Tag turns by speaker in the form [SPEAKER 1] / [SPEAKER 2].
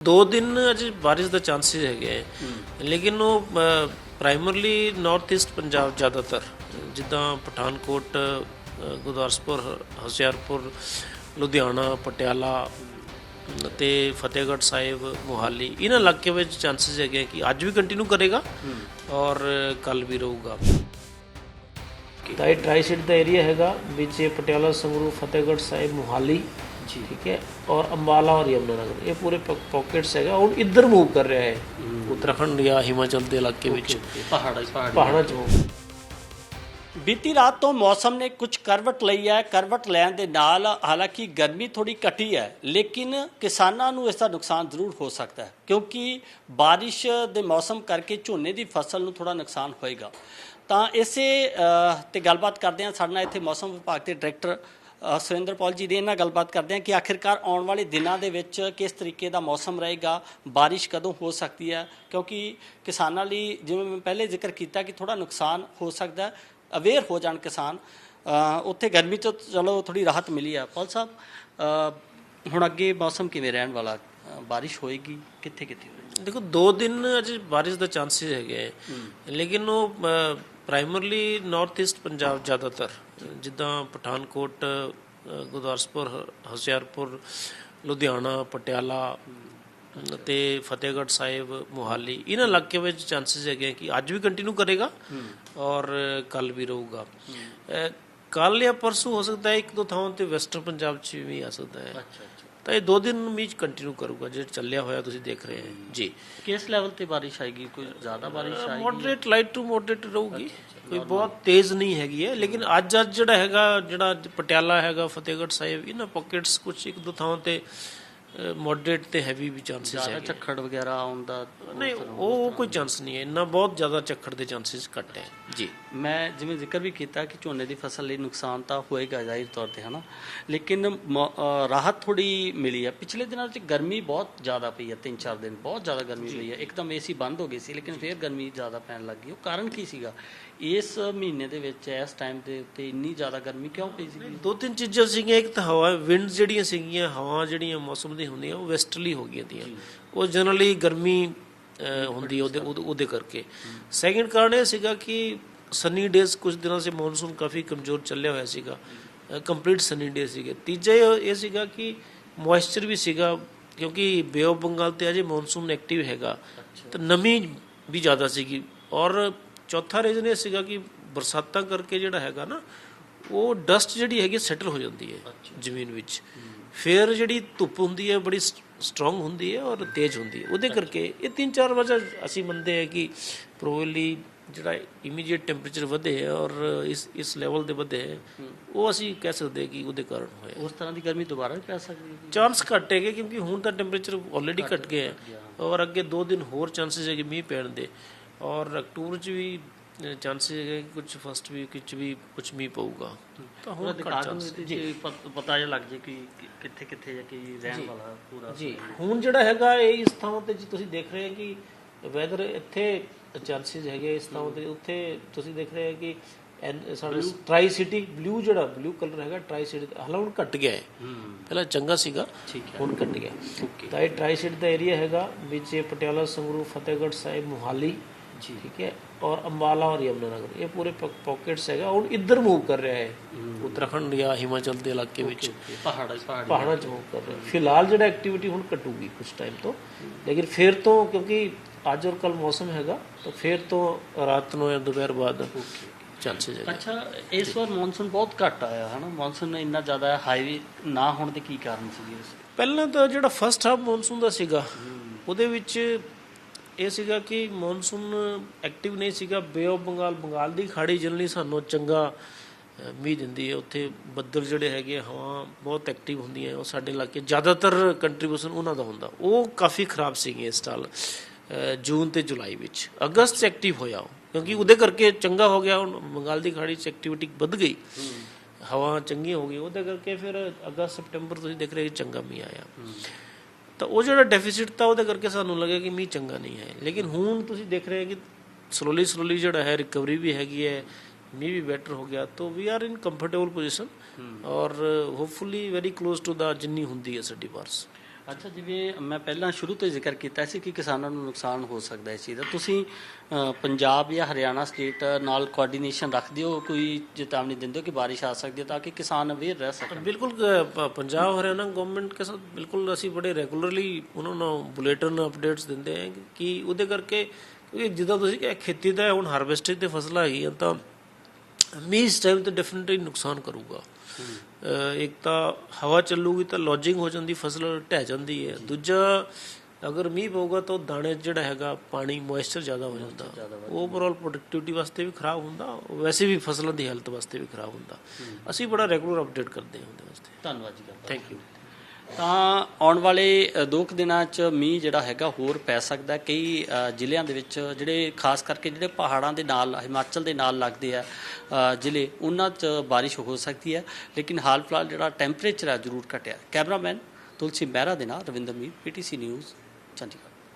[SPEAKER 1] ਦੋ ਦਿਨ ਅਜੇ ਬਾਰਿਸ਼ ਦਾ ਚਾਂਸਸ ਹੈਗੇ ਹੈ। ਲੇਕਿਨ ਉਹ ਪ੍ਰਾਇਮਰਲੀ ਨਾਰਥ ਈਸਟ ਪੰਜਾਬ ਜ਼ਿਆਦਾਤਰ ਜਿੱਦਾਂ ਪਠਾਨਕੋਟ ਅ, ਗੁਰਦਾਸਪੁਰ ਹੁਸ਼ਿਆਰਪੁਰ ਲੁਧਿਆਣਾ ਪਟਿਆਲਾ ਤੇ ਫਤਿਹਗੜ੍ਹ ਸਾਹਿਬ ਮੋਹਾਲੀ ਇਹਨਾਂ ਇਲਾਕੇ ਵਿੱਚ ਚਾਂਸਸ ਹੈਗੇ ਕਿ ਅੱਜ ਵੀ ਕੰਟੀਨਿਊ ਕਰੇਗਾ ਔਰ ਕੱਲ ਵੀ ਰਹੂਗਾ। ਤਾਂ ਇਹ ਟ੍ਰਾਈ ਸੀਟ ਦਾ ਏਰੀਆ ਹੈਗਾ ਵਿੱਚ ਇਹ ਪਟਿਆਲਾ ਸੰਗਰੂਰ ਫਤਿਹਗੜ੍ਹ ਸਾਹਿਬ ਮੋਹਾਲੀ ਠੀਕ ਹੈ? ਔਰ ਅੰਬਾਲਾ ਔਰ ਯਮੁਨਾਨਗਰ ਇਹ ਪੂਰੇ ਪਾਕਟਸ ਹੈਗਾ। ਹੁਣ ਇੱਧਰ ਮੂਵ ਕਰ ਰਿਹਾ ਹੈ। ਉੱਤਰਾਖੰਡ ਜਾਂ ਹਿਮਾਚਲ ਦੇ ਇਲਾਕੇ ਵਿੱਚ।
[SPEAKER 2] ਪਹਾੜਾ ਪਹਾੜ
[SPEAKER 1] 'ਚ।
[SPEAKER 2] ਬੀਤੀ ਰਾਤ ਤੋਂ ਮੌਸਮ ਨੇ ਕੁਝ ਕਰਵਟ ਲਈ ਹੈ। ਕਰਵਟ ਲੈਣ ਦੇ ਨਾਲ ਹਾਲਾਂਕਿ ਗਰਮੀ ਥੋੜੀ ਘਟੀ ਹੈ ਲੇਕਿਨ ਕਿਸਾਨਾਂ ਨੂੰ ਇਸ ਦਾ ਨੁਕਸਾਨ ਜ਼ਰੂਰ ਹੋ ਸਕਦਾ ਹੈ ਕਿਉਂਕਿ ਬਾਰਿਸ਼ ਦੇ ਮੌਸਮ ਕਰਕੇ ਝੋਨੇ ਦੀ ਫਸਲ ਨੂੰ ਥੋੜਾ ਨੁਕਸਾਨ ਹੋਏਗਾ। ਤਾਂ ਇਸੇ ਤੇ ਗੱਲਬਾਤ ਕਰਦੇ ਹਾਂ। ਸਾਡੇ ਨਾਲ ਇੱਥੇ ਮੌਸਮ ਵਿਭਾਗ ਦੇ ਡਾਇਰੈਕਟਰ ਸੁਰਿੰਦਰ ਪੌਲ ਜੀ ਦੇ ਨਾਲ ਗੱਲਬਾਤ ਕਰਦੇ ਹਾਂ ਕਿ ਆਖਿਰਕਾਰ ਆਉਣ ਵਾਲੇ ਦਿਨਾਂ ਦੇ ਵਿੱਚ ਕਿਸ ਤਰੀਕੇ ਦਾ ਮੌਸਮ ਰਹੇਗਾ ਬਾਰਿਸ਼ ਕਦੋਂ ਹੋ ਸਕਦੀ ਹੈ? ਕਿਉਂਕਿ ਕਿਸਾਨਾਂ ਲਈ ਜਿਵੇਂ ਮੈਂ ਪਹਿਲੇ ਜ਼ਿਕਰ ਕੀਤਾ ਕਿ ਥੋੜਾ ਨੁਕਸਾਨ ਹੋ ਸਕਦਾ ਅਵੇਅਰ ਹੋ ਜਾਣ ਕਿਸਾਨ ਉੱਥੇ ਗਰਮੀ ਤੋਂ ਚਲੋ ਥੋੜੀ ਰਾਹਤ ਮਿਲੀ ਹੈ। ਪੌਲ ਸਾਹਿਬ ਹੁਣ ਅੱਗੇ ਮੌਸਮ ਕਿਵੇਂ ਰਹਿਣ ਵਾਲਾ? ਅ, ਬਾਰਿਸ਼ ਹੋਏਗੀ ਕਿੱਥੇ ਕਿੱਥੇ ਹੋਏਗੀ?
[SPEAKER 1] ਦੇਖੋ ਦੋ ਦਿਨ ਅਜੇ ਬਾਰਿਸ਼ ਦਾ ਚਾਂਸਸ ਹੈਗੇ। ਲੇਕਿਨ ਉਹ ਪ੍ਰਾਇਮਰਲੀ ਨਾਰਥ ਈਸਟ ਪੰਜਾਬ ਜ਼ਿਆਦਾਤਰ ਜਿੱਦਾਂ ਪਠਾਨਕੋਟ ਗੁਰਦਾਸਪੁਰ ਹੁਸ਼ਿਆਰਪੁਰ ਲੁਧਿਆਣਾ ਪਟਿਆਲਾ ਤੇ ਫਤਿਹਗੜ੍ਹ ਸਾਹਿਬ ਮੋਹਾਲੀ ਇਹਨਾਂ ਇਲਾਕੇ ਵਿੱਚ ਚਾਂਸਸ ਹੈਗੇ ਕਿ ਅੱਜ ਵੀ ਕੰਟੀਨਿਊ ਕਰੇਗਾ ਔਰ ਕੱਲ ਵੀ ਰਹੂਗਾ। ਕੱਲ ਜਾਂ ਪਰਸੋਂ ਹੋ ਸਕਦਾ ਹੈ ਇੱਕ ਦੋ ਥਾਵਾਂ ਤੇ ਵੈਸਟਰਨ ਪੰਜਾਬ 'ਚ ਵੀ ਆ ਸਕਦਾ ਹੈ।
[SPEAKER 2] ਅੱਛਾ।
[SPEAKER 1] ਤਾਂ ਇਹ ਦੋ ਦਿਨ ਮੀਂਹ ਕੰਟੀਨਿਊ ਕਰੂਗਾ ਜਿਹੜਾ ਚੱਲਿਆ ਹੋਇਆ ਤੁਸੀਂ ਦੇਖ ਰਹੇ ਹੋ। ਜੀ।
[SPEAKER 2] ਕਿਸ ਲੈਵਲ ਤੇ ਬਾਰਿਸ਼ ਆਏਗੀ? ਕੋਈ ਜ਼ਿਆਦਾ ਬਾਰਿਸ਼ ਆਏਗੀ?
[SPEAKER 1] ਮੋਡਰੇਟ ਲਾਈਟ ਟੂ ਮੋਡਰੇਟ ਰਹੂਗੀ। ਕੋਈ ਬਹੁਤ ਤੇਜ਼ ਨਹੀਂ ਹੈਗੀ ਹੈ ਲੇਕਿਨ ਅੱਜ ਅੱਜ ਜਿਹੜਾ ਹੈਗਾ ਜਿਹੜਾ ਪਟਿਆਲਾ ਹੈਗਾ ਫਤਿਹਗੜ੍ਹ ਸਾਹਿਬ ਇਹਨਾਂ ਪਾਕਟਸ ਕੁਝ ਇੱਕ ਦੋ ਥਾਵਾਂ ਤੇ ਮੋਡਰੇਟ ਤੇ ਹੈਵੀ ਵੀ ਚਾਂਸਸ
[SPEAKER 2] ਜ਼ਿਆਦਾ
[SPEAKER 1] ਹੈਗੇ
[SPEAKER 2] ਝੱਖੜ ਵਗੈਰਾ ਆਉਣ ਦਾ
[SPEAKER 1] ਨਹੀਂ ਉਹ ਕੋਈ ਚਾਂਸ ਨਹੀਂ ਹੈ। ਇੰਨਾ ਬਹੁਤ ਜ਼ਿਆਦਾ ਝੱਖੜ ਦੇ ਚਾਂਸਸ ਘੱਟ ਹੈ। ਜੀ।
[SPEAKER 2] ਮੈਂ ਜਿਵੇਂ ਜ਼ਿਕਰ ਵੀ ਕੀਤਾ ਕਿ ਝੋਨੇ ਦੀ ਫਸਲ ਲਈ ਨੁਕਸਾਨ ਤਾਂ ਹੋਏਗਾ ਜ਼ਾਹਿਰ ਤੌਰ ਤੇ ਹਨਾ? ਲੇਕਿਨ ਰਾਹਤ ਥੋੜੀ ਮਿਲੀ ਹੈ। ਪਿਛਲੇ ਦਿਨਾਂ ਵਿੱਚ ਗਰਮੀ ਬਹੁਤ ਜ਼ਿਆਦਾ ਪਈ ਹੈ 3-4 ਦਿਨ। ਬਹੁਤ ਜ਼ਿਆਦਾ ਗਰਮੀ ਪਈ ਹੈ। ਇੱਕਦਮ ਏਸੀ ਬੰਦ ਹੋ ਗਈ ਸੀ ਲੇਕਿਨ ਫਿਰ ਗਰਮੀ ਜ਼ਿਆਦਾ ਪੈਣ ਲੱਗ ਗਈ। ਉਹ ਕਾਰਨ ਕੀ ਸੀਗਾ? ਇਸ ਮਹੀਨੇ ਦੇ ਵਿੱਚ ਇਸ ਟਾਈਮ ਦੇ ਉੱਤੇ ਇੰਨੀ ਜ਼ਿਆਦਾ ਗਰਮੀ ਕਿਉਂ ਪਈ ਸੀ?
[SPEAKER 1] ਦੋ ਤਿੰਨ ਚੀਜ਼ਾਂ ਸੀਗੀਆਂ। ਇੱਕ ਤਾਂ ਹਵਾ ਵਿੰਡ ਜਿਹੜੀਆਂ ਸੀਗੀਆਂ ਹਵਾ ਜਿਹੜੀਆਂ ਮੌਸਮ ਦੀ ਹੁੰਦੀਆਂ ਉਹ ਵੈਸਟਰਲੀ ਹੋ ਗਈਆਂ ਤੀਆਂ। ਉਹ ਜਨਰਲੀ ਗਰਮੀ ਹੁੰਦੀ ਉਹਦੇ ਉਹਦੇ- ਕਰਕੇ। ਸੈਕਿੰਡ ਕਾਰਨ ਇਹ ਸੀਗਾ ਕਿ ਸਨੀ ਡੇਜ਼ ਕੁਝ ਦਿਨਾਂ ਸੇ ਮੌਨਸੂਨ ਕਾਫੀ ਕਮਜ਼ੋਰ ਚੱਲਿਆ ਹੋਇਆ ਸੀਗਾ। ਕੰਪਲੀਟ ਸਨੀ ਡੇ ਸੀਗੇ। ਤੀਜਾ ਇਹ ਸੀਗਾ ਕਿ ਮੋਇਸਚਰ ਵੀ ਸੀਗਾ ਕਿਉਂਕਿ ਬੇ ਆਫ ਬੰਗਾਲ ਤੇ ਅਜੇ ਮੌਨਸੂਨ ਐਕਟਿਵ ਹੈਗਾ। ਤਾਂ ਨਮੀ ਵੀ ਜ਼ਿਆਦਾ ਸੀਗੀ। ਔਰ ਚੌਥਾ ਰੀਜ਼ਨ ਇਹ ਸੀਗਾ ਕਿ ਬਰਸਾਤਾਂ ਕਰਕੇ ਜਿਹੜਾ ਹੈਗਾ ਨਾ ਉਹ ਡਸਟ ਜਿਹੜੀ ਹੈਗੀ ਸੈਟਲ ਹੋ ਜਾਂਦੀ ਹੈ ਜ਼ਮੀਨ ਵਿੱਚ। ਫਿਰ ਜਿਹੜੀ ਧੁੱਪ ਹੁੰਦੀ ਹੈ ਬੜੀ ਸਟਰੋਂਗ ਹੁੰਦੀ ਹੈ ਔਰ ਤੇਜ਼ ਹੁੰਦੀ ਹੈ। ਉਹਦੇ ਕਰਕੇ ਇਹ ਤਿੰਨ ਚਾਰ ਵਜ੍ਹਾ ਅਸੀਂ ਮੰਨਦੇ ਹਾਂ ਕਿ ਪ੍ਰੋਬਬਲੀ ਜਿਹੜਾ ਇਮੀਡੀਏਟ ਟੈਂਪਰੇਚਰ ਵਧੇ ਹੈ ਔਰ ਇਸ ਇਸ ਲੈਵਲ ਦੇ ਵਧੇ ਹੈ ਉਹ ਅਸੀਂ ਕਹਿ ਸਕਦੇ ਹਾਂ ਕਿ ਉਹਦੇ ਕਾਰਨ ਹੋਇਆ
[SPEAKER 2] ਉਸ ਤਰ੍ਹਾਂ ਦੀ ਗਰਮੀ ਦੁਬਾਰਾ ਵੀ ਪੈ ਸਕਦੀ ਹੈ
[SPEAKER 1] ਚਾਂਸ ਘੱਟ ਹੈਗੇ ਕਿਉਂਕਿ ਹੁਣ ਤਾਂ ਟੈਂਪਰੇਚਰ ਆਲਰੇਡੀ ਘਟ ਗਿਆ ਹੈ ਔਰ ਅੱਗੇ 2 ਦਿਨ ਹੋਰ ਚਾਂਸਸ ਹੈਗੇ ਮੀਂਹ ਪੈਣ ਦੇ। ਔਰ ਅਕਤੂਬਰ ਚ ਵੀ ਚਾਂਸਸ ਕੁਝ ਫਸਟ ਵੀਕ ਵਿੱਚ ਵੀ ਕੁਝ ਮੀਂਹ ਪਊਗਾ। ਤਾਂ ਹੁਣ
[SPEAKER 2] ਦਿਖਾ
[SPEAKER 1] ਘੱਟ
[SPEAKER 2] ਦਿਓ
[SPEAKER 1] ਚਾਂਸ
[SPEAKER 2] ਇਹਦੇ 'ਚ ਪਤ- ਪਤਾ ਜਿਹਾ ਲੱਗ ਜੇ ਕਿ ਕਿ- ਕਿੱਥੇ ਕਿੱਥੇ ਜਾਂ ਕੀ ਰਹਿਣ ਵਾਲਾ ਪੂਰਾ
[SPEAKER 1] ਜੀ। ਹੁਣ ਜਿਹੜਾ ਹੈਗਾ ਇਹ ਇਸ ਥਾਂ ਤੇ ਜੀ ਤੁਸੀਂ ਦੇਖ ਰਹੇ ਹੋ ਕਿ ਵੈਦਰ ਇੱਥੇ ਚਾਂਸਸ ਹੈਗੇ ਇਸ ਥਾਂ ਤੇ। ਉੱਥੇ ਤੁਸੀਂ ਦੇਖ ਰਹੇ ਹੋ ਕਿ ਸਾਡਾ ਟਰਾਈ ਸਿਟੀ ਬਲੂ ਜਿਹੜਾ ਬਲੂ ਕਲਰ ਹੈਗਾ ਟਰਾਈ ਸਿਟੀ ਹਾਲਾਂ ਹੁਣ ਘਟ ਗਿਆ ਹੈ। ਪਹਿਲਾਂ ਚੰਗਾ ਸੀਗਾ ਹੁਣ ਘਟ ਗਿਆ। ਤਾਂ ਇਹ ਟਰਾਈ ਸਿਟੀ ਦਾ ਏਰੀਆ ਹੈਗਾ ਵਿੱਚ ਪਟਿਆਲਾ ਸੰਗਰੂਰ ਫਤਿਹਗੜ੍ਹ ਸਾਹਿਬ ਮੋਹਾਲੀ। ਠੀਕ ਹੈ ਔਰ ਅੰਬਾਲਾ ਔਰ ਯਮੁਨਾਨਗਰ ਇਹ ਪੂਰੇ ਪਾਕਟਸ ਹੈਗਾ ਹੁਣ ਇੱਧਰ ਮੂਵ ਕਰ ਰਿਹਾ ਹੈ ਉੱਤਰਾਖੰਡ ਜਾਂ ਹਿਮਾਚਲ ਦੇ ਇਲਾਕੇ ਵਿੱਚ
[SPEAKER 2] ਪਹਾੜਾ ਪਹਾੜ
[SPEAKER 1] 'ਚ ਮੂਵ ਕਰ ਰਿਹਾ ਫਿਲਹਾਲ ਜਿਹੜਾ ਐਕਟੀਵਿਟੀ ਹੁਣ ਘਟੂਗੀ ਕੁਝ ਟਾਈਮ ਤੋਂ ਲੇਕਿਨ ਫਿਰ ਤੋਂ ਕਿਉਂਕਿ ਅੱਜ ਔਰ ਕੱਲ ਮੌਸਮ ਹੈਗਾ ਤਾਂ ਫਿਰ ਤੋਂ ਰਾਤ ਨੂੰ ਜਾਂ ਦੁਪਹਿਰ ਬਾਅਦ ਚਾਂਸਸ ਹੈ
[SPEAKER 2] ਅੱਛਾ ਇਸ ਵਾਰ ਮੌਨਸੂਨ ਬਹੁਤ ਘੱਟ ਆਇਆ ਹਨਾ ਮੌਨਸੂਨ ਇੰਨਾ ਜ਼ਿਆਦਾ ਹਾਈਵੇ ਨਾ ਹੋਣ ਦੇ ਕੀ ਕਾਰਨ ਸੀ ਇਸ
[SPEAKER 1] ਪਹਿਲਾਂ ਤਾਂ ਜਿਹੜਾ ਫਸਟ ਹਾਫ ਮੌਨਸੂਨ ਦਾ ਸੀਗਾ ਉਹਦੇ ਵਿੱਚ ਇਹ ਸੀਗਾ ਕਿ ਮੌਨਸੂਨ ਐਕਟਿਵ ਨਹੀਂ ਸੀਗਾ ਬੇ ਆਫ ਬੰਗਾਲ ਬੰਗਾਲ ਦੀ ਖਾੜੀ ਜਨਰਲੀ ਸਾਨੂੰ ਚੰਗਾ ਮੀਂਹ ਦਿੰਦੀ ਹੈ। ਉੱਥੇ ਬੱਦਲ ਜਿਹੜੇ ਹੈਗੇ ਹਵਾ ਬਹੁਤ ਐਕਟਿਵ ਹੁੰਦੀਆਂ ਉਹ ਸਾਡੇ ਇਲਾਕੇ ਜ਼ਿਆਦਾਤਰ ਕੰਟਰੀਬਿਊਸ਼ਨ ਉਹਨਾਂ ਦਾ ਹੁੰਦਾ। ਉਹ ਕਾਫੀ ਖਰਾਬ ਸੀਗੀ ਇਸ ਸਾਲ ਜੂਨ ਤੇ ਜੁਲਾਈ ਵਿੱਚ। ਅਗਸਤ 'ਚ ਐਕਟਿਵ ਹੋਇਆ ਕਿਉਂਕਿ ਉਹਦੇ ਕਰਕੇ ਚੰਗਾ ਹੋ ਗਿਆ। ਹੁਣ ਬੰਗਾਲ ਦੀ ਖਾੜੀ 'ਚ ਐਕਟੀਵਿਟੀ ਵੱਧ ਗਈ। ਹਵਾ ਚੰਗੀ ਹੋ ਗਈ। ਉਹਦੇ ਕਰਕੇ ਫਿਰ ਅਗਸਤ ਸਪਟੈਂਬਰ ਤੁਸੀਂ ਦੇਖ ਰਹੇ ਚੰਗਾ ਮੀਂਹ ਆਇਆ। ਤਾਂ ਉਹ ਜਿਹੜਾ ਡੈਫਿਸਿਟ ਤਾਂ ਉਹਦੇ ਕਰਕੇ ਸਾਨੂੰ ਲੱਗਿਆ ਕਿ ਮੀਂਹ ਚੰਗਾ ਨਹੀਂ ਹੈ। ਲੇਕਿਨ ਹੁਣ ਤੁਸੀਂ ਦੇਖ ਰਹੇ ਹੋ ਕਿ ਸਲੋਲੀ ਸਲੋਲੀ ਜਿਹੜਾ ਹੈ ਰਿਕਵਰੀ ਵੀ ਹੈਗੀ ਹੈ ਮੀਂਹ ਵੀ ਬੈਟਰ ਹੋ ਗਿਆ ਤਾਂ we are in comfortable position ਔਰ ਹੋਪਫੁਲੀ ਵੈਰੀ ক্লোਜ਼ ਟੂ ਦਾ ਜਿੰਨੀ ਹੁੰਦੀ ਹੈ ਸਾਡੀ ਬਾਰਸ
[SPEAKER 2] ਅੱਛਾ, ਜਿਵੇਂ ਮੈਂ ਪਹਿਲਾਂ ਸ਼ੁਰੂ ਤੋਂ ਜ਼ਿਕਰ ਕੀਤਾ ਸੀ ਕਿ ਕਿਸਾਨਾਂ ਨੂੰ ਨੁਕਸਾਨ ਹੋ ਸਕਦਾ ਇਸ ਚੀਜ਼ ਦਾ। ਤੁਸੀਂ ਪੰਜਾਬ ਜਾਂ ਹਰਿਆਣਾ ਸਟੇਟ ਨਾਲ ਕੋਆਰਡੀਨੇਸ਼ਨ ਰੱਖਦੇ ਹੋ ਕੋਈ ਚੇਤਾਵਨੀ ਦਿੰਦੇ ਹੋ ਕਿ ਬਾਰਿਸ਼ ਆ ਸਕਦੀ ਹੈ ਤਾਂ ਕਿ ਕਿਸਾਨ ਅਵੇਅਰ ਰਹਿ ਸਕਣ?
[SPEAKER 1] ਬਿਲਕੁਲ ਪੰਜਾਬ, ਹਰਿਆਣਾ ਗਵਰਨਮੈਂਟ ਕੇ ਸਾਥ ਬਿਲਕੁਲ ਅਸੀਂ ਬੜੇ ਰੈਗੂਲਰਲੀ ਉਹਨਾਂ ਨੂੰ ਬੁਲੇਟਿਨ ਅਪਡੇਟਸ ਦਿੰਦੇ ਹਾਂ ਕਿ ਉਹਦੇ ਕਰਕੇ ਕਿਉਂਕਿ ਜਿੱਦਾਂ ਤੁਸੀਂ ਕਿ ਖੇਤੀ ਦਾ ਹੁਣ ਹਾਰਵੈਸਟਿੰਗ ਤੇ ਫਸਲ ਆ ਗਈ ਤਾਂ, ਮੀਂਹ ਇਸ ਟਾਈਮ ਤੇ ਡੈਫੀਨਿਟਲੀ ਨੁਕਸਾਨ ਕਰੂਗਾ। ਇੱਕ ਤਾਂ ਹਵਾ ਚੱਲੂਗੀ ਤਾਂ ਲੌਜਿੰਗ ਹੋ ਜਾਂਦੀ ਫਸਲ ਢਹਿ ਜਾਂਦੀ ਹੈ। ਦੂਜਾ ਅਗਰ ਮੀਂਹ ਪਊਗਾ ਤਾਂ ਦਾਣੇ ਜਿਹੜਾ ਹੈਗਾ ਪਾਣੀ ਮੋਇਸਚਰ ਜ਼ਿਆਦਾ ਹੋ ਜਾਂਦਾ। ਓਵਰਆਲ ਪ੍ਰੋਡਕਟਿਵਿਟੀ ਵਾਸਤੇ ਵੀ ਖਰਾਬ ਹੁੰਦਾ ਵੈਸੇ ਵੀ ਫਸਲਾਂ ਦੀ ਹੈਲਥ ਵਾਸਤੇ ਵੀ ਖਰਾਬ ਹੁੰਦਾ। ਅਸੀਂ ਬੜਾ ਰੈਗੂਲਰ ਅਪਡੇਟ ਕਰਦੇ ਹਾਂ ਉਹਦੇ ਵਾਸਤੇ।
[SPEAKER 2] ਧੰਨਵਾਦ ਜੀ।
[SPEAKER 1] ਥੈਂਕ ਯੂ
[SPEAKER 2] ਤਾਂ ਆਉਣ ਵਾਲੇ ਅ, ਦੋ ਕੁ ਦਿਨਾਂ 'ਚ ਮੀਂਹ ਜਿਹੜਾ ਹੈਗਾ ਹੋਰ ਪੈ ਸਕਦਾ ਕਈ ਜ਼ਿਲ੍ਹਿਆਂ ਦੇ ਵਿੱਚ ਜਿਹੜੇ ਖਾਸ ਕਰਕੇ ਜਿਹੜੇ ਪਹਾੜਾਂ ਦੇ ਨਾਲ ਹਿਮਾਚਲ ਦੇ ਨਾਲ ਲੱਗਦੇ ਆ ਜ਼ਿਲ੍ਹੇ ਉਹਨਾਂ 'ਚ ਬਾਰਿਸ਼ ਹੋ ਸਕਦੀ ਹੈ। ਲੇਕਿਨ ਹਾਲ ਫਿਲਹਾਲ ਜਿਹੜਾ ਟੈਂਪਰੇਚਰ ਹੈ ਜ਼ਰੂਰ ਘਟਿਆ। ਕੈਮਰਾਮੈਨ ਤੁਲਸੀ ਮਹਿਰਾ ਦੇ ਨਾਲ ਰਵਿੰਦਰ ਮੀਰ ਪੀਟੀਸੀ ਨਿਊਜ਼ ਚੰਡੀਗੜ੍ਹ।